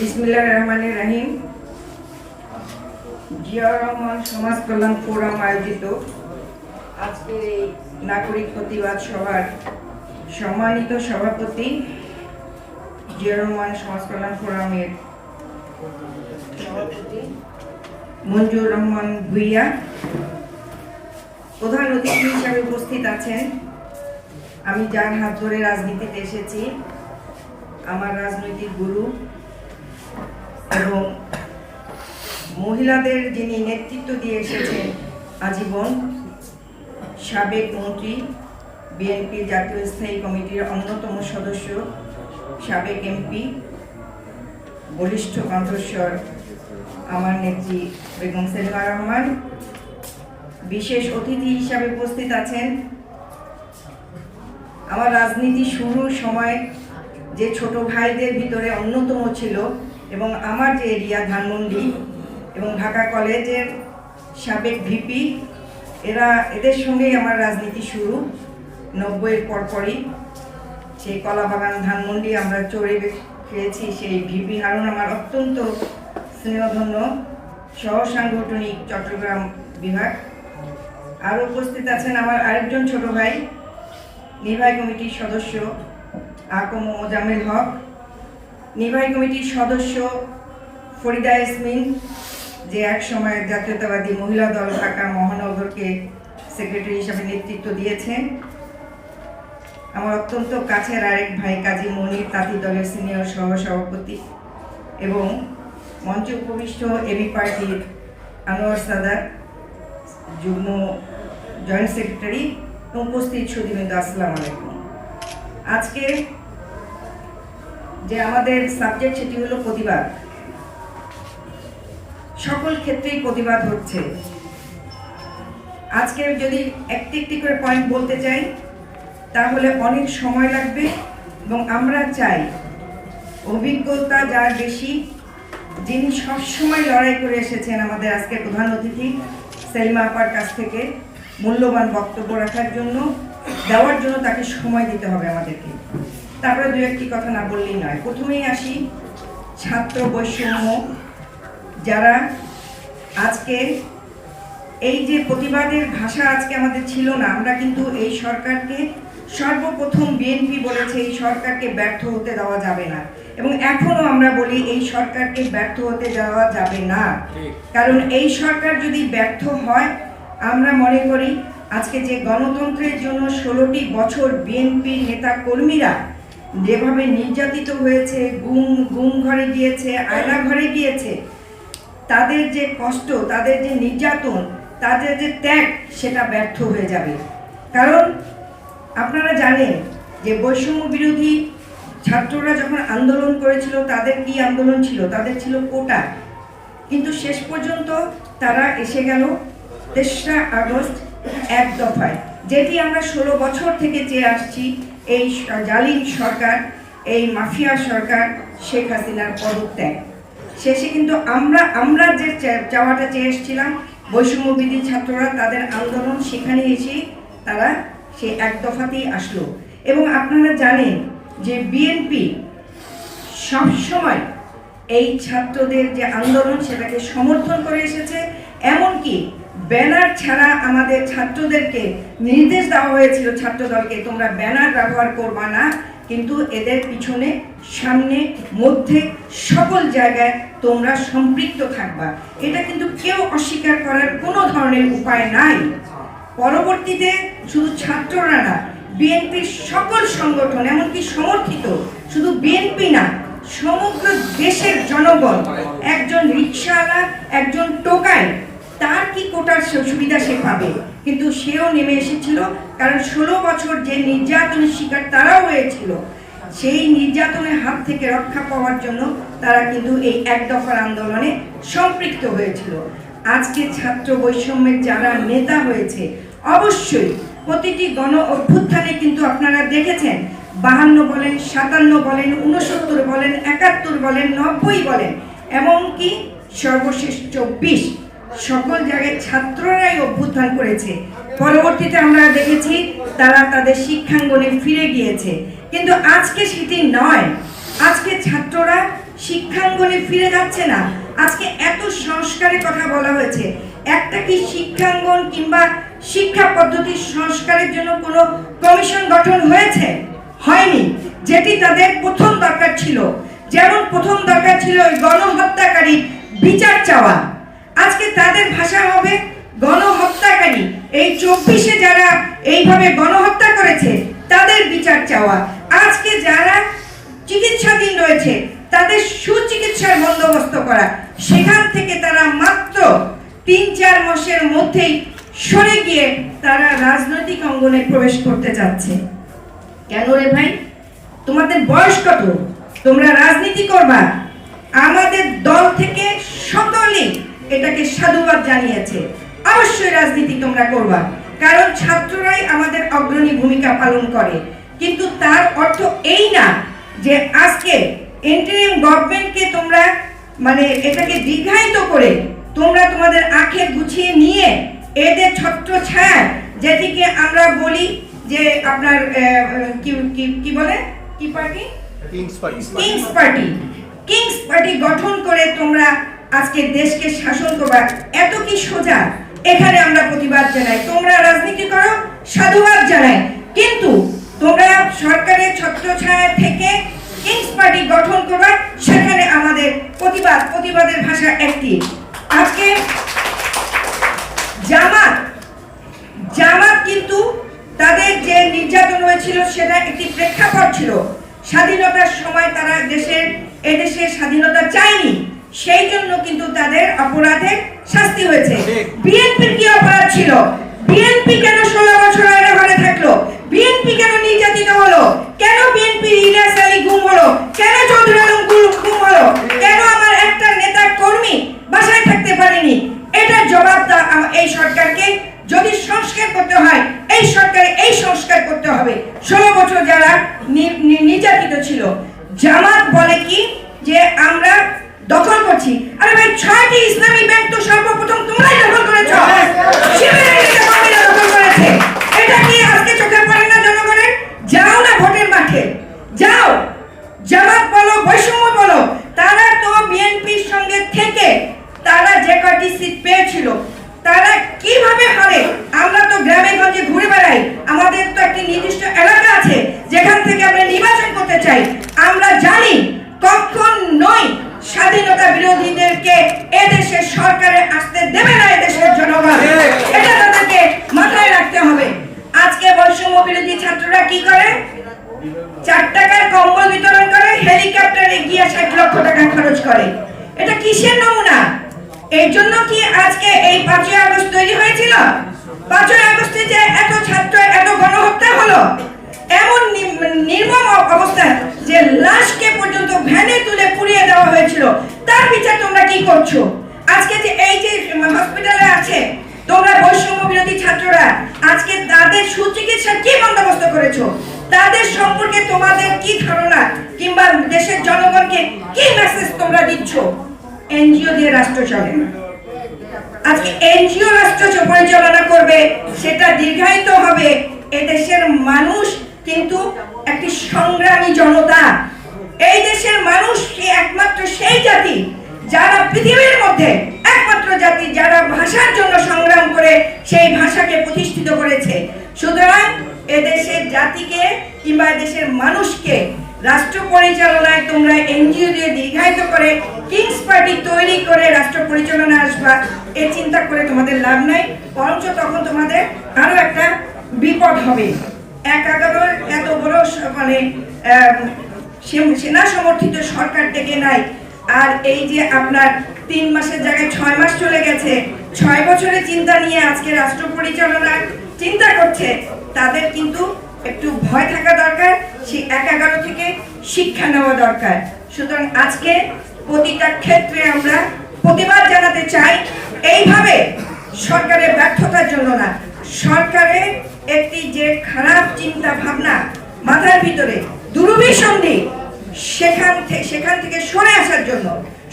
বিসমিল্লাহ রহমান রাহিম। জিয়া রহমান সমাজ কল্যাণ ফোরাম আয়োজিত আজকের এই নাগরিক প্রতিবাদ সভার সম্মানিত সভাপতি জিয়া রহমান সমাজ কল্যাণ ফোরামের সভাপতি মঞ্জুর রহমান ভুইয়া। প্রধান অতিথি হিসাবে উপস্থিত আছেন। আমি যার হাত ধরে রাজনীতিতে এসেছি, আমার রাজনৈতিক গুরু এবং মহিলাদের যিনি নেতৃত্ব দিয়ে এসেছেন আজীবন সাবেক মন্ত্রী, বিএনপি জাতীয় স্থায়ী কমিটির অন্যতম সদস্য, সাবেক এমপি, বলিষ্ঠ কণ্ঠস্বর আমার নেত্রী বেগম সেলিমা রহমান। বিশেষ অতিথি হিসাবে উপস্থিত আছেন। আমার রাজনীতি শুরুর সময় যে ছোট ভাইদের ভিতরে অন্যতম ছিল এবং আমার যে এরিয়া, ধানমন্ডি এবং ঢাকা কলেজের সাবেক ভিপি, এরা এদের সঙ্গেই আমার রাজনীতি শুরু, নব্বইয়ের পরপরই। সেই কলাবাগান ধানমন্ডি আমরা চড়ে খেয়েছি, সেই ভিপি হারুন আমার অত্যন্ত স্নেহধন্য সহ সাংগঠনিক চট্টগ্রাম বিভাগ। আর উপস্থিত আছেন আমার আরেকজন ছোট ভাই, নির্বাহী কমিটির সদস্য আকম মোজাম্মেল হক। নির্বাহী কমিটির সদস্য ফরিদা ইয়াসমিন, যে এক সময় জাতীয়তাবাদী মহিলা দল ঢাকা মহানগরকে সেক্রেটারি হিসাবে নেতৃত্ব দিয়েছেন আমার অত্যন্ত কাছের আরেক ভাই কাজী মনির তাঁতি দলের সিনিয়র সহ সভাপতি এবং মঞ্চ উপবিষ্ট এবি পার্টির আনোয়ার সাদার যুগ্ম জয়েন্ট সেক্রেটারি উপস্থিত সুদীবৃন্দ আসসালামু আলাইকুম। আজকে যে আমাদের সাবজেক্ট সেটি হলো প্রতিবাদ। সকল ক্ষেত্রেই প্রতিবাদ হচ্ছে। আজকে যদি একটি একটি করে পয়েন্ট বলতে চাই, তাহলে অনেক সময় লাগবে এবং আমরা চাই অভিজ্ঞতা যার বেশি, যিনি সবসময় লড়াই করে এসেছেন আমাদের আজকের প্রধান অতিথি, সেলিমা আপার কাছ থেকে মূল্যবান বক্তব্য রাখার জন্য, দেওয়ার জন্য তাকে সময় দিতে হবে আমাদেরকে। তারপরে দু একটি কথা না বললেই নয়। প্রথমেই আসি ছাত্র বৈষম্য। যারা আজকে এই যে প্রতিবাদের ভাষা আজকে আমাদের ছিল না আমরা কিন্তু এই সরকারকে সর্বপ্রথম বিএনপি বলেছে এই সরকারকে ব্যর্থ হতে দেওয়া যাবে না। এবং এখনও আমরা বলি এই সরকারকে ব্যর্থ হতে দেওয়া যাবে না। কারণ এই সরকার যদি ব্যর্থ হয় আমরা মনে করি আজকে যে গণতন্ত্রের জন্য ষোলোটি বছর বিএনপির নেতা কর্মীরা যেভাবে নির্যাতিত হয়েছে, গুম গুম ঘরে গিয়েছে, আয়না ঘরে গিয়েছে, তাদের যে কষ্ট, তাদের যে নির্যাতন, তাদের যে ত্যাগ, সেটা ব্যর্থ হয়ে যাবে। কারণ আপনারা জানেন যে বৈষম্য বিরোধী ছাত্ররা যখন আন্দোলন করেছিল, তাদের কি আন্দোলন ছিল? তাদের ছিল কোটা। কিন্তু শেষ পর্যন্ত তারা এসে গেল তেসরা আগস্ট এক দফায়, যেটি আমরা ষোলো বছর থেকে চেয়ে আসছি। এই জালিম সরকার, এই মাফিয়া সরকার শেখ হাসিনার পদত্যাগ। শেষে কিন্তু আমরা আমরা যে চাওয়াটা চেয়ে এসেছিলাম বৈষম্যবিধি ছাত্ররা তাদের আন্দোলন সেখানে এসে তারা সে এক দফাতেই আসলো। এবং আপনারা জানেন যে বিএনপি সবসময় এই ছাত্রদের যে আন্দোলন সেটাকে সমর্থন করে এসেছে, এমনকি ব্যানার ছাড়া আমাদের ছাত্রদেরকে নির্দেশ দেওয়া হয়েছিল, ছাত্রদলকে, তোমরা ব্যানার ব্যবহার করবা না, কিন্তু এদের পিছনে, সামনে, মধ্যে সকল জায়গায় তোমরা সম্পৃক্ত থাকবা। এটা কিন্তু কেউ অস্বীকার করার কোনো ধরনের উপায় নাই। পরবর্তীতে শুধু ছাত্ররা না, বিএনপির সকল সংগঠন, এমনকি সমর্থিত, শুধু বিএনপি না সমগ্র দেশের জনগণ, একজন রিক্সাওয়ালা, একজন টোকাই, তার কি কোটার সুবিধা সে পাবে? কিন্তু সেও নেমে এসেছিল, কারণ ষোলো বছর যে নির্যাতনের শিকার তারাও হয়েছিল, সেই নির্যাতনের হাত থেকে রক্ষা পাওয়ার জন্য তারা কিন্তু এই এক দফার আন্দোলনে সম্পৃক্ত হয়েছিল। আজকে ছাত্র বৈষম্যের যারা নেতা হয়েছে, অবশ্যই প্রতিটি গণ অভ্যুত্থানে কিন্তু আপনারা দেখেছেন বাহান্ন বলেন, সাতান্ন বলেন উনসত্তর বলেন, একাত্তর বলেন, নব্বই বলেন, এমনকি সর্বশেষ চব্বিশ সকল জায়গায় ছাত্ররাই অভ্যুত্থান করেছে। পরবর্তীতে আমরা দেখেছি তারা তাদের শিক্ষাঙ্গনে ফিরে গিয়েছে। কিন্তু আজকে সেটি নয়। আজকে ছাত্ররা শিক্ষাঙ্গনে ফিরে যাচ্ছে না। আজকে এত সংস্কারের কথা বলা হয়েছে। একটা কি শিক্ষাঙ্গন কিংবা শিক্ষা পদ্ধতির সংস্কারের জন্য কোনো কমিশন গঠন হয়েছে? হয়নি। যেটি তাদের প্রথম দরকার ছিল। যেমন প্রথম দরকার ছিল ওই গণহত্যাকারী বিচার চাওয়া। আজকে তাদের ভাষা হবে গণহত্যাকারী। এই চব্বিশে যারা এইভাবে গণহত্যা করেছে, তাদের বিচার চাওয়া। আজকে যারা চিকিৎসাধীন রয়েছে, তাদের সুচিকিৎসার বন্দোবস্ত করা। সেখান থেকে তারা মাত্র তিন চার মাসের মধ্যেই সরে গিয়ে তারা রাজনৈতিক অঙ্গনে প্রবেশ করতে যাচ্ছে। কেন রে ভাই? তোমাদের বয়স কত? তোমরা রাজনীতি করবা। আমাদের দল থেকে সকলেই এটাকে সাধুবাদ জানিয়েছে। অবশ্যই রাজনীতি তোমরা করবা। কারণ ছাত্ররাই আমাদের অগ্রণী ভূমিকা পালন করে। কিন্তু তার অর্থ এই না যে আজকে ইন্টারিম গভর্নমেন্টকে তোমরা মানে এটাকে দীর্ঘায়িত করে তোমরা তোমাদের আঁখে গুছিয়ে নিয়ে এদের ছত্র ছায় যেটিকে আমরা বলি যে আপনার কি কি- কি বলে? কি party kings party kings party kings party গঠন করে তোমরা আজকে দেশকে শাসন করবা। এত কি সোজা? এখানে আমরা প্রতিবাদ জানাই। তোমরা রাজনীতি করো সাধুবাদ জানাই। কিন্তু তোমরা সরকারের ছত্রছায়া থেকে কিংস পার্টি গঠন করবা সেখানে আমাদের প্রতিবাদ প্রতিবাদের ভাষা একটি। আজকে জামাত জামাত কিন্তু তাদের যে নির্যাতন হয়েছিল সেটা একটি প্রেক্ষাপট ছিল। স্বাধীনতার সময় তারা দেশের এদেশের স্বাধীনতা চায়নি। সেই জন্য কিন্তু তাদের অপরাধের শাস্তি হয়েছে। বিএনপির কি অপরাধ ছিল? বিএনপি কেন ষোলো বছর আগে ঘরে থাকল? বিএনপি কেন নির্যাতিত হলো? কেন বিএনপি ইলিয়াস আলী গুম হলো? কেন চৌধুরী আলম গুম হলো? কেন আমার একটা নেতা কর্মী বাসায় থাকতে পারেনি? এটার জবাব এই সরকারকে যদি সংস্কার করতে হয়, এই সরকার এই সংস্কার করতে হবে। ষোলো বছর যারা নির্যাতিত ছিল, জামাত বলে কি? যে আমরা দখল করছি। আরে ভাই, ছয়টি ইসলামী ব্যাংক তো সর্বপ্রথম তোমরাই দখল করেছ শিবিরের নেতাকর্মীরা দখল করেছে এটা কি আজকে চোখে পড়ে না জনগণের যাও না ভোটের মাঠে যাও জামাত বলো বৈষম্য বলো তারা তো বিএনপির সঙ্গে থেকে তারা যে কয়টি সিট পেয়েছিল তারা কীভাবে হারে আমরা তো গ্রামে গঞ্জে ঘুরে বেড়াই আমাদের তো একটি নির্দিষ্ট এলাকা আছে যেখান থেকে আমরা নির্বাচন করতে চাই আমরা জানি কখন নয় স্বাধীনতা বিরোধীদেরকে এদেশের সরকারে আসতে দেবে না এদেশের জনগণ এটা তাদেরকে মাথায় রাখতে হবে আজকে বৈষম্য বিরোধী ছাত্ররা কি করে চার টাকার কম্বল বিতরণ করে হেলিকপ্টারে গিয়ে ষাট লক্ষ টাকা খরচ করে এটা কিসের নমুনা? এর জন্য কি আজকে এই পাঁচই আগস্ট তৈরি হয়েছিল? পাঁচই আগস্টে যে এত ছাত্র এত গণহত্যা হলো, এমন নির্মম অবস্থা যে লাশকে পর্যন্ত ভ্যানে তুলে পুড়িয়ে দেওয়া হয়েছিল, তার বিচার তোমরা কি করছ? আজকে যে এই যে হসপিটালে আছে, তোমরা বৈষম্য বিরোধী ছাত্ররা, আজকে তাদের সুচিকিৎসার কি বন্দোবস্ত করেছ? তাদের সম্পর্কে তোমাদের কি ধারণা? কিংবা দেশের জনগণকে কি মেসেজ তোমরা দিচ্ছ? এনজিও দিয়ে রাষ্ট্র চলে না আজকে এনজিও রাষ্ট্র পরিচালনা করবে, সেটা দীর্ঘায়িত হবে এদেশের মানুষ, কিন্তু একটি সংগ্রামী জনতা। এই দেশের মানুষ কি একমাত্র সেই জাতি যারা পৃথিবীর মধ্যে একমাত্র জাতি যারা ভাষার জন্য সংগ্রাম করে সেই ভাষাকে প্রতিষ্ঠিত করেছে? সুতরাং এদেশের জাতিকে কিংবা এদেশের মানুষকে রাষ্ট্র পরিচালনায় তোমরা এনজিও দিয়ে দীর্ঘায়িত করে কিংস পার্টি তৈরি করে রাষ্ট্র পরিচালনা আসবা, এ চিন্তা করে তোমাদের লাভ নাই, বরঞ্চ তখন তোমাদের আরও একটা বিপদ হবে। এক এগারোর এত বড় মানে সেনা সমর্থিত সরকার থেকে নাই। আর এই যে আপনার তিন মাসের জায়গায় ছয় মাস চলে গেছে, ছয় বছরের চিন্তা নিয়ে আজকে রাষ্ট্র পরিচালনার চিন্তা করছে, তাদের কিন্তু একটু ভয় থাকা দরকার। এক এগারো থেকে শিক্ষা নেওয়া দরকার। সুতরাং আজকে প্রতিটা ক্ষেত্রে আমরা প্রতিবাদ জানাতে চাই, এইভাবে সরকারের ব্যর্থতার জন্য না। সরকারের একটি যে খারাপ চিন্তা ভাবনা মাথার ভিতরে দুরভিসন্ধি সেখান থেকে সেখান থেকে সরে আসার জন্য,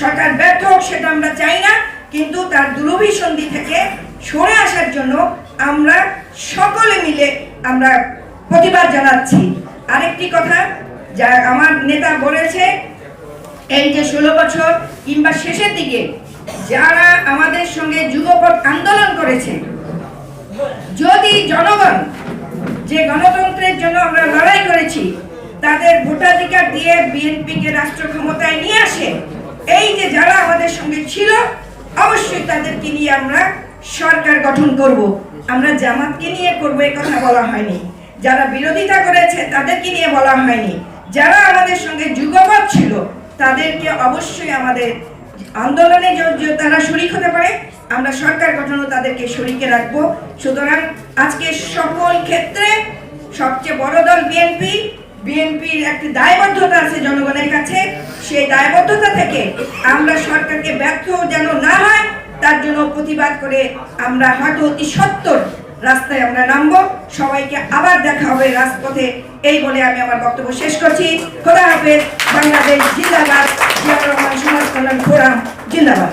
সরকার ব্যর্থ হোক সেটা আমরা চাই না, কিন্তু তার দুরভিসন্ধি থেকে সরে আসার জন্য আমরা সকলে মিলে আমরা প্রতিবাদ জানাচ্ছি। আরেকটি কথা যা আমার নেতা বলেছে, এই যে ষোলো বছর কিংবা শেষের দিকে যারা আমাদের সঙ্গে যুগপৎ আন্দোলন করেছে, যদি জনগণ যে গণতন্ত্রের জন্য আমরা লড়াই করেছি, তাদের ভোটাধিকার দিয়ে বিএনপিকে রাষ্ট্র ক্ষমতায় নিয়ে আসে, এই যে যারা আমাদের সঙ্গে ছিল, অবশ্যই তাদেরকে নিয়ে আমরা সরকার গঠন করব। আমরা জামাতকে নিয়ে করব, এ কথা বলা হয়নি। যারা বিরোধিতা করেছে তাদেরকে নিয়ে বলা হয়নি। যারা আমাদের সঙ্গে যুগপৎ ছিল, তাদেরকে অবশ্যই আমাদের আন্দোলনে তারা শরিক হতে পারে। আমরা সরকার গঠনও তাদেরকে শরিকে রাখব। সুতরাং আজকে সকল ক্ষেত্রে সবচেয়ে বড় দল বিএনপি। বিএনপির একটি দায়বদ্ধতা আছে জনগণের কাছে। সেই দায়বদ্ধতা থেকে আমরা সরকারকে ব্যর্থ যেন না হয়, তার জন্য প্রতিবাদ করে আমরা হয়তো অতি সত্তর রাস্তায় আমরা নামবো। সবাইকে আবার দেখা হবে রাজপথে। এই বলে আমি আমার বক্তব্য শেষ করছি। খোদা হাফেজ, বাংলাদেশ জিন্দাবাদ। জিয়া রহমান, সমাজ কল্যাণ ফোরাম, জিন্দাবাদ।